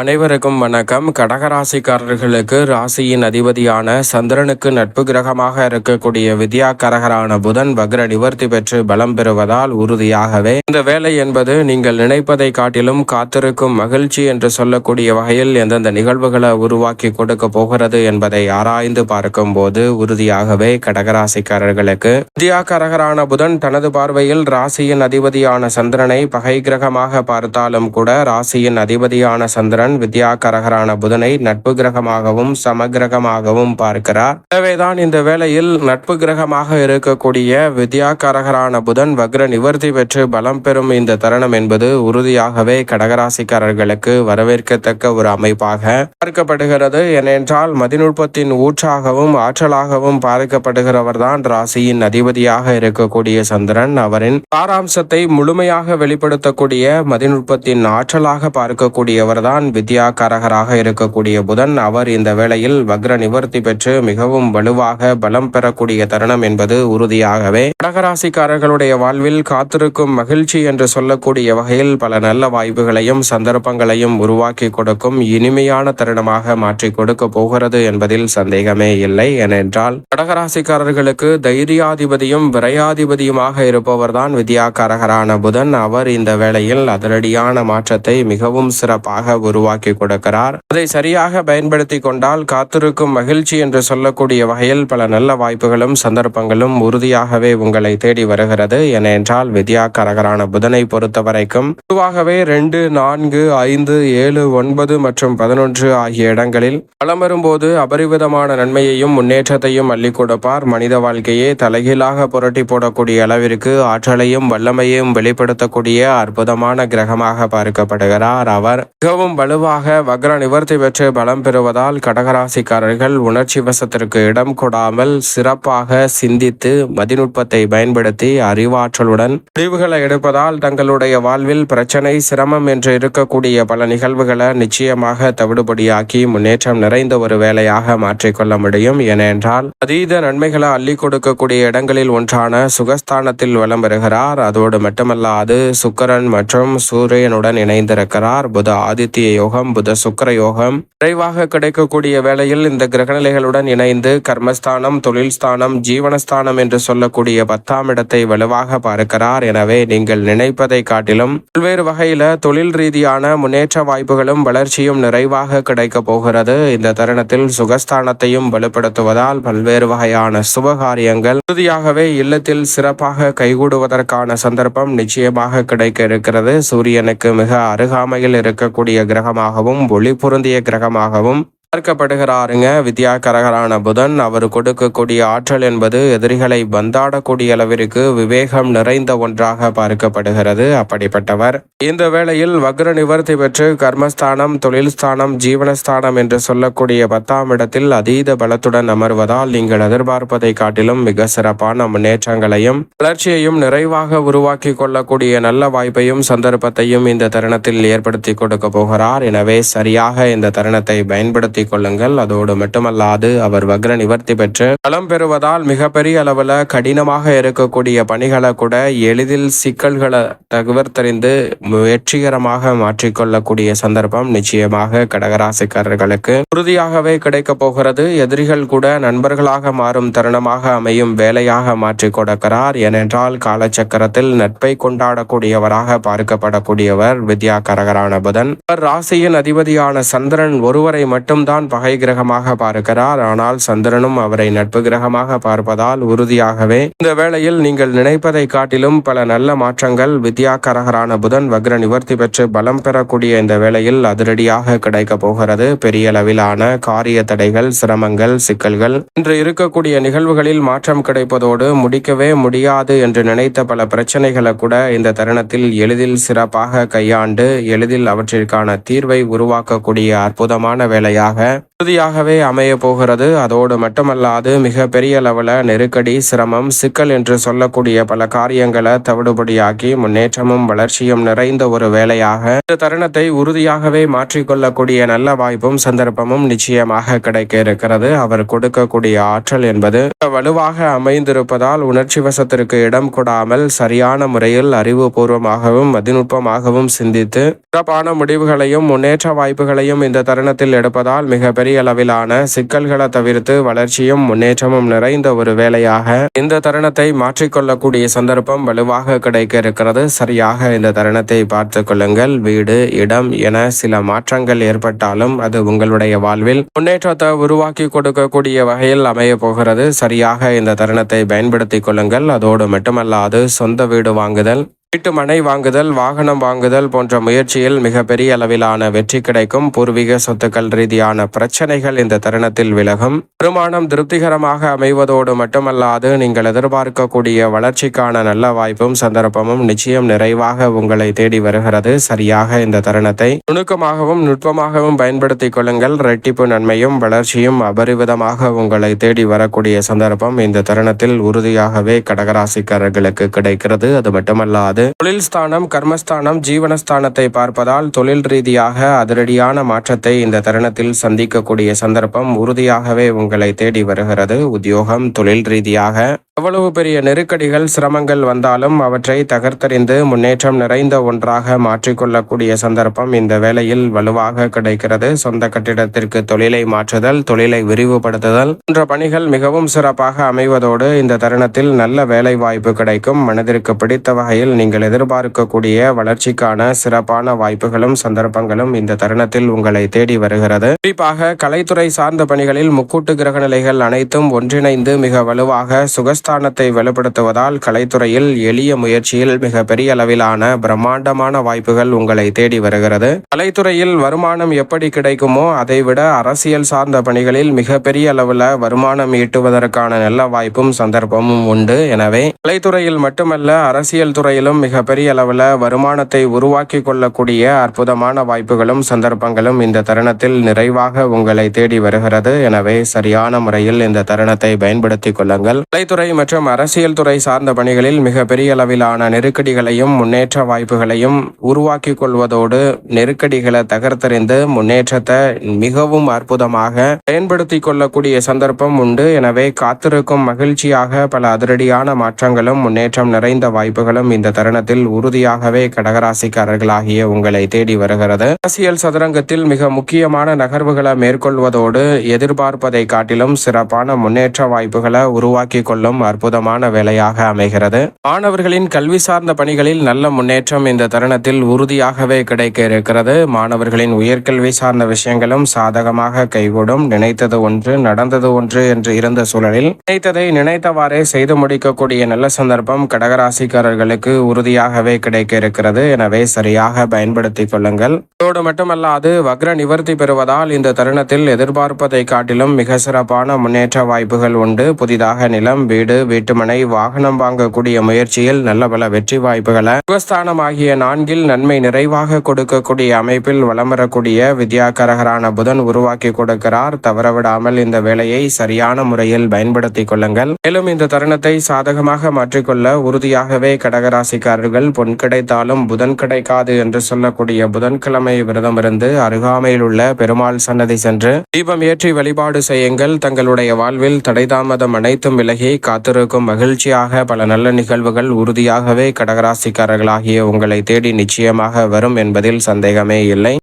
அனைவருக்கும் வணக்கம். கடகராசிக்காரர்களுக்கு ராசியின் அதிபதியான சந்திரனுக்கு நட்பு கிரகமாக இருக்கக்கூடிய வித்யாகரகரான புதன் வக்ர நிவர்த்தி பெற்று பலம் பெறுவதால் உறுதியாகவே. இந்த வேலை என்பது நீங்கள் நினைப்பதை காட்டிலும் காத்திருக்கும் மகிழ்ச்சி என்று சொல்லக்கூடிய வகையில் எந்தெந்த நிகழ்வுகளை உருவாக்கி கொடுக்க போகிறது என்பதை ஆராய்ந்து பார்க்கும் போது உறுதியாகவே கடகராசிக்காரர்களுக்கு. வித்யா கரகரான புதன் தனது பார்வையில் ராசியின் அதிபதியான சந்திரனை பகை கிரகமாக பார்த்தாலும் கூட ராசியின் அதிபதியான சந்திரன் வித்யாகரகரான புதனை நட்பு கிரகமாகவும் சமகிரகமாகவும் பார்க்கிறார். எனவேதான் இந்த வேளையில் நட்பு கிரகமாக இருக்கக்கூடிய வித்யாகரகரான புதன் வக்ர நிவர்த்தி பெற்று பலம் பெறும் இந்த தருணம் என்பது உறுதியாகவே கடகராசிக்காரர்களுக்கு வரவேற்கத்தக்க ஒரு அமைப்பாக பார்க்கப்படுகிறது. ஏனென்றால் மதிநுட்பத்தின் ஊற்றாகவும் ஆற்றலாகவும் பார்க்கப்படுகிறவர்தான் ராசியின் அதிபதியாக இருக்கக்கூடிய சந்திரன். அவரின் சாராம்சத்தை முழுமையாக வெளிப்படுத்தக்கூடிய மதிநுட்பத்தின் ஆற்றலாக பார்க்கக்கூடியவர்தான் வித்யாகாரகராக இருக்கக்கூடிய புதன் அவர் இந்த வேளையில் வக்ர நிவர்த்தி பெற்று மிகவும் வலுவாக பலம் பெறக்கூடிய தருணம் என்பது உறுதியாகவே. கடகராசிக்காரர்களுடைய வாழ்வில் காத்திருக்கும் மகிழ்ச்சி என்று சொல்லக்கூடிய வகையில் பல நல்ல வாய்ப்புகளையும் சந்தர்ப்பங்களையும் உருவாக்கி கொடுக்கும் இனிமையான தருணமாக மாற்றி கொடுக்க போகிறது என்பதில் சந்தேகமே இல்லை. ஏனென்றால் கடகராசிக்காரர்களுக்கு தைரியாதிபதியும் விரையாதிபதியுமாக இருப்பவர்தான் வித்யாகாரகரான புதன். அவர் இந்த வேளையில் அதிரடியான மாற்றத்தை மிகவும் சிறப்பாக உருவாக்கி உருவாக்கி கொடுக்கிறார். அதை சரியாக பயன்படுத்தி கொண்டால் காத்திருக்கும் மகிழ்ச்சி என்று சொல்லக்கூடிய வகையில் பல நல்ல வாய்ப்புகளும் சந்தர்ப்பங்களும் உறுதியாகவே உங்களை தேடி வருகிறது. என என்றால் வித்யா கரகரான புதனை பொறுத்தவரைக்கும் பொதுவாகவே ரெண்டு நான்கு ஐந்து ஏழு ஒன்பது மற்றும் பதினொன்று ஆகிய இடங்களில் பலம் வரும்போது அபரிவிதமான நன்மையையும் முன்னேற்றத்தையும் அள்ளி கொடுப்பார். மனித வாழ்க்கையே தலைகீழாக புரட்டி போடக்கூடிய அளவிற்கு ஆற்றலையும் வல்லமையும் வெளிப்படுத்தக்கூடிய அற்புதமான கிரகமாக பார்க்கப்படுகிறார். அவர் மிகவும் வலு வலுவாக வக்ர நிவர்த்தி பெற்று பலம் பெறுவதால் கடகராசிக்காரர்கள் உணர்ச்சி வசத்திற்கு இடம் கொடாமல் சிறப்பாக சிந்தித்து மதிநுட்பத்தை பயன்படுத்தி அறிவாற்றலுடன் முடிவுகளை எடுப்பதால் தங்களுடைய வாழ்வில் பிரச்சனை சிரமம் என்று இருக்கக்கூடிய பல நிகழ்வுகளை நிச்சயமாக தவிடுபடியாக்கி முன்னேற்றம் நிறைந்த ஒரு வேலையாக மாற்றிக்கொள்ள முடியும். ஏனென்றால் அதீத நன்மைகளை அள்ளி கொடுக்கக்கூடிய இடங்களில் ஒன்றான சுகஸ்தானத்தில் வலம் பெறுகிறார். அதோடு மட்டுமல்லாது சுக்கரன் மற்றும் சூரியனுடன் இணைந்திருக்கிறார். புத ஆதித்ய யோகம் புத சுக்கர யோகம். விரைவாக கிடைக்கக்கூடிய வேளையில் இந்த கிரகநிலைகளுடன் இணைந்து கர்மஸ்தானம் தொழில் ஸ்தானம் ஜீவனஸ்தானம் என்று சொல்லக்கூடிய பத்தாம் இடத்தை வலுவாக பார்க்கிறார். எனவே நீங்கள் நினைப்பதை காட்டிலும் பல்வேறு வகையில தொழில் ரீதியான முன்னேற்ற வாய்ப்புகளும் வளர்ச்சியும் நிறைவாக கிடைக்க போகிறது. இந்த தருணத்தில் சுகஸ்தானத்தையும் வலுப்படுத்துவதால் பல்வேறு வகையான சுபகாரியங்கள் உறுதியாகவே இல்லத்தில் சிறப்பாக கைகூடுவதற்கான சந்தர்ப்பம் நிச்சயமாக கிடைக்க இருக்கிறது. சூரியனுக்கு மிக அருகாமையில் இருக்கக்கூடிய கிரகமாகவும் ஒளி பொருந்திய கிரகமாகவும் பார்க்கப்படுகிறாருங்க. வித்யாகரகரான புதன் அவர் கொடுக்கக்கூடிய ஆற்றல் என்பது எதிரிகளை பந்தாடக்கூடிய அளவிற்கு விவேகம் நிறைந்த ஒன்றாக பார்க்கப்படுகிறது. அப்படிப்பட்டவர். இந்த வேளையில் வக்ர நிவர்த்தி பெற்று கர்மஸ்தானம் தொழில் ஸ்தானம் ஜீவனஸ்தானம் என்று சொல்லக்கூடிய பத்தாம் இடத்தில் அதீத பலத்துடன் அமர்வதால் நீங்கள் எதிர்பார்ப்பதை காட்டிலும் மிக சிறப்பான முன்னேற்றங்களையும் வளர்ச்சியையும் நிறைவாக உருவாக்கி கொள்ளக்கூடிய நல்ல வாய்ப்பையும் சந்தர்ப்பத்தையும் இந்த தருணத்தில் ஏற்படுத்தி கொடுக்க போகிறார். எனவே சரியாக இந்த தருணத்தை பயன்படுத்தி கொள்ளுங்கள் அதோடு மட்டுமல்லாது அவர் வக்ர நிவர்த்தி பெற்று பலம் பெறுவதால் மிகப்பெரிய அளவில் கடினமாக இருக்கக்கூடிய பணிகளை கூட எளிதில் சிக்கல்களை தவிர்த்தறிந்து வெற்றிகரமாக மாற்றிக்கொள்ளக்கூடிய சந்தர்ப்பம் நிச்சயமாக கடகராசிக்காரர்களுக்கு உறுதியாகவே கிடைக்கப் போகிறது. எதிரிகள் கூட நண்பர்களாக மாறும் தருணமாக அமையும் வேலையாக மாற்றி கொடுக்கிறார். ஏனென்றால் காலச்சக்கரத்தில் நட்பை கொண்டாடக்கூடியவராக பார்க்கப்படக்கூடியவர் வித்யா கரகரான புதன். அவர் ராசியின் அதிபதியான சந்திரன் ஒருவரை மட்டும் தான் பகை கிரகமாக பார்க்கிறார். ஆனால் சந்திரனும் அவரை நட்பு கிரகமாக பார்ப்பதால் உறுதியாகவே இந்த வேளையில் நீங்கள் நினைப்பதை காட்டிலும் பல நல்ல மாற்றங்கள் வித்யாகரகரான புதன் வக்ர நிவர்த்தி பெற்று பலம் பெறக்கூடிய இந்த வேளையில் அதிரடியாக கிடைக்க போகிறது. பெரிய அளவிலான காரிய தடைகள் சிரமங்கள் சிக்கல்கள் இன்று இருக்கக்கூடிய நிகழ்வுகளில் மாற்றம் கிடைப்பதோடு முடிக்கவே முடியாது என்று நினைத்த பல பிரச்சனைகளை கூட இந்த தருணத்தில் எளிதில் சிறப்பாக கையாண்டு எளிதில் அவற்றிற்கான தீர்வை உருவாக்கக்கூடிய அற்புதமான வேலையாக வேலையாக உறுதியாகவே அமைய போகிறது. அதோடு மட்டுமல்லாது மிக பெரிய அளவில் நெருக்கடி சிரமம் சிக்கல் என்று சொல்லக்கூடிய பல காரியங்களை தவிடுபடியாக்கி முன்னேற்றமும் வளர்ச்சியும் நிறைந்த ஒரு வேலையாக. இந்த தருணத்தை உறுதியாகவே மாற்றிக்கொள்ளக்கூடிய நல்ல வாய்ப்பும் சந்தர்ப்பமும் நிச்சயமாக கிடைக்க இருக்கிறது. அவர் கொடுக்கக்கூடிய ஆற்றல் என்பது வலுவாக அமைந்திருப்பதால் உணர்ச்சி வசத்திற்கு இடம் கொடாமல் சரியான முறையில் அறிவுபூர்வமாகவும் மதிநுட்பமாகவும் சிந்தித்து சிறப்பான முடிவுகளையும் முன்னேற்ற வாய்ப்புகளையும் இந்த தருணத்தில் எடுப்பதால் மிக பெரிய அளவிலான சிக்கல்களை தவிர்த்து வளர்ச்சியும் முன்னேற்றமும் நிறைந்த ஒரு வேலையாக இந்த தருணத்தை மாற்றிக்கொள்ளக்கூடிய சந்தர்ப்பம் வலுவாக கிடைக்க இருக்கிறது சரியாக இந்த தருணத்தை பார்த்து கொள்ளுங்கள். வீடு இடம் என சில மாற்றங்கள் ஏற்பட்டாலும் அது உங்களுடைய வாழ்வில் முன்னேற்றத்தை உருவாக்கி கொடுக்கக்கூடிய வகையில் அமைய போகிறது. சரியாக இந்த தருணத்தை பயன்படுத்திக் கொள்ளுங்கள். அதோடு மட்டுமல்லாது சொந்த வீடு வாங்குதல் வீட்டு மனை வாங்குதல் வாகனம் வாங்குதல் போன்ற முயற்சியில் மிகப்பெரிய அளவிலான வெற்றி கிடைக்கும். பூர்வீக சொத்துக்கள் ரீதியான பிரச்சனைகள் இந்த தருணத்தில் விலகும். வருமானம் திருப்திகரமாக அமைவதோடு மட்டுமல்லாது நீங்கள் எதிர்பார்க்கக்கூடிய வளர்ச்சிக்கான நல்ல வாய்ப்பும் சந்தர்ப்பமும் நிச்சயம் நிறைவாக உங்களை தேடி வருகிறது. சரியாக இந்த தருணத்தை நுணுக்கமாகவும் நுட்பமாகவும் பயன்படுத்திக் கொள்ளுங்கள். ரெட்டிப்பு நன்மையும் வளர்ச்சியும் அபரிவிதமாக உங்களை தேடி வரக்கூடிய சந்தர்ப்பம் இந்த தருணத்தில் உறுதியாகவே கடகராசிக்காரர்களுக்கு கிடைக்கிறது. அது மட்டுமல்லாது தொழில் ஸ்தானம் கர்மஸ்தானம் ஜீவனஸ்தானத்தை பார்ப்பதால் தொழில் ரீதியாக அதிரடியான மாற்றத்தை இந்த தருணத்தில் சந்திக்கக்கூடிய சந்தர்ப்பம் உறுதியாகவே உங்களை தேடி வருகிறது. உத்தியோகம் தொழில் ரீதியாக எவ்வளவு பெரிய நெருக்கடிகள் சிரமங்கள் வந்தாலும் அவற்றை தகர்த்தறிந்து முன்னேற்றம் நிறைந்த ஒன்றாக மாற்றிக்கொள்ளக்கூடிய சந்தர்ப்பம் இந்த வேளையில் வலுவாக கிடைக்கிறது. சொந்த கட்டிடத்திற்கு தொழிலை மாற்றுதல் தொழிலை விரிவுபடுத்துதல் போன்ற பணிகள் மிகவும் சிறப்பாக அமைவதோடு இந்த தருணத்தில் நல்ல வேலை வாய்ப்பு கிடைக்கும். மனதிற்கு பிடித்த வகையில் நீங்கள் எதிர்பார்க்கக்கூடிய வளர்ச்சிக்கான சிறப்பான வாய்ப்புகளும் சந்தர்ப்பங்களும் இந்த தருணத்தில் உங்களை தேடி வருகிறது. குறிப்பாக கலைத்துறை சார்ந்த பணிகளில் முக்கூட்டு கிரக நிலைகள் அனைத்தும் ஒன்றிணைந்து மிக வலுவாக சுகஸ் சுகஸ்தானத்தை வலுப்படுத்துவதால் கலைத்துறையில் எளிய முயற்சியில் மிக பெரிய அளவிலான பிரம்மாண்டமான வாய்ப்புகள் உங்களை தேடி வருகிறது. கலைத்துறையில் வருமானம் எப்படி கிடைக்குமோ அதைவிட அரசியல் சார்ந்த பணிகளில் மிக பெரிய அளவில் வருமானம் ஈட்டுவதற்கான நல்ல வாய்ப்பும் சந்தர்ப்பமும் உண்டு. எனவே கலைத்துறையில் மட்டுமல்ல அரசியல் துறையிலும் மிக பெரிய அளவில் வருமானத்தை உருவாக்கி கொள்ளக்கூடிய அற்புதமான வாய்ப்புகளும் சந்தர்ப்பங்களும் இந்த தருணத்தில் நிறைவாக உங்களை தேடி வருகிறது. எனவே சரியான முறையில் இந்த தருணத்தை பயன்படுத்திக் கொள்ளுங்கள். கலைத்துறை மற்றும் அரசியல் துறை சார்ந்த பணிகளில் மிக பெரிய அளவிலான நெருக்கடிகளையும் முன்னேற்ற வாய்ப்புகளையும் உருவாக்கி கொள்வதோடு நெருக்கடிகளை தகர்த்தறிந்து முன்னேற்றத்தை மிகவும் அற்புதமாக பயன்படுத்தி கொள்ளக்கூடிய சந்தர்ப்பம் உண்டு. எனவே காத்திருக்கும் மகிழ்ச்சியாக பல அதிரடியான மாற்றங்களும் முன்னேற்றம் நிறைந்த வாய்ப்புகளும் இந்த தருணத்தில் உறுதியாகவே கடகராசிக்காரர்களாகிய உங்களை தேடி வருகிறது. அரசியல் சதுரங்கத்தில் மிக முக்கியமான நகர்வுகளை மேற்கொள்வதோடு எதிர்பார்ப்பதை காட்டிலும் சிறப்பான முன்னேற்ற வாய்ப்புகளை உருவாக்கி கொள்ளும் அற்புதமான வேலையாக அமைகிறது. மாணவர்களின் கல்வி சார்ந்த பணிகளில் நல்ல முன்னேற்றம் இந்த தருணத்தில் உறுதியாகவே கிடைக்க இருக்கிறது. மாணவர்களின் உயர்கல்வி சார்ந்த விஷயங்களும் சாதகமாக கைகூடும். நினைத்தது ஒன்று நடந்தது ஒன்று என்று இருந்த சூழலில் நினைத்ததை நினைத்தவாறே செய்து முடிக்கக்கூடிய நல்ல சந்தர்ப்பம் கடகராசிக்காரர்களுக்கு உறுதியாகவே கிடைக்க இருக்கிறது. எனவே சரியாக பயன்படுத்திக் கொள்ளுங்கள். அதோடு மட்டுமல்லாது வக்ர நிவர்த்தி பெறுவதால் இந்த தருணத்தில் எதிர்பார்ப்பதை காட்டிலும் மிக சிறப்பான முன்னேற்ற வாய்ப்புகள் உண்டு. புதிதாக நிலம் வீடு வீட்டுமனை வாகனம் வாங்கக்கூடிய முயற்சியில் நல்ல பல வெற்றி வாய்ப்புகளை சுகஸ்தானம் ஆகிய நான்கில் நன்மை நிறைவாக கொடுக்கக்கூடிய அமைப்பில் வளம் வரக்கூடிய வித்யாகரகரான புதன் உருவாக்கி கொடுக்கிறார். தவறவிடாமல் இந்த வேலையை சரியான முறையில் பயன்படுத்திக் கொள்ளுங்கள். மேலும் இந்த தருணத்தை சாதகமாக மாற்றிக்கொள்ள உறுதியாகவே கடகராசிக்காரர்கள் பொன் கிடைத்தாலும் புதன் கிடைக்காது என்று சொல்லக்கூடிய புதன்கிழமை விரதம் இருந்து அருகாமையில் உள்ள பெருமாள் சன்னதி சென்று தீபம் ஏற்றி வழிபாடு செய்யுங்கள். தங்களுடைய வாழ்வில் தடைதாமதம் அனைத்தும் விலகி காத்திருக்கும் மகிழ்ச்சியாக பல நல்ல நிகழ்வுகள் உறுதியாகவே கடகராசிக்காரர்களாகிய உங்களை தேடி நிச்சயமாக வரும் என்பதில் சந்தேகமே இல்லை.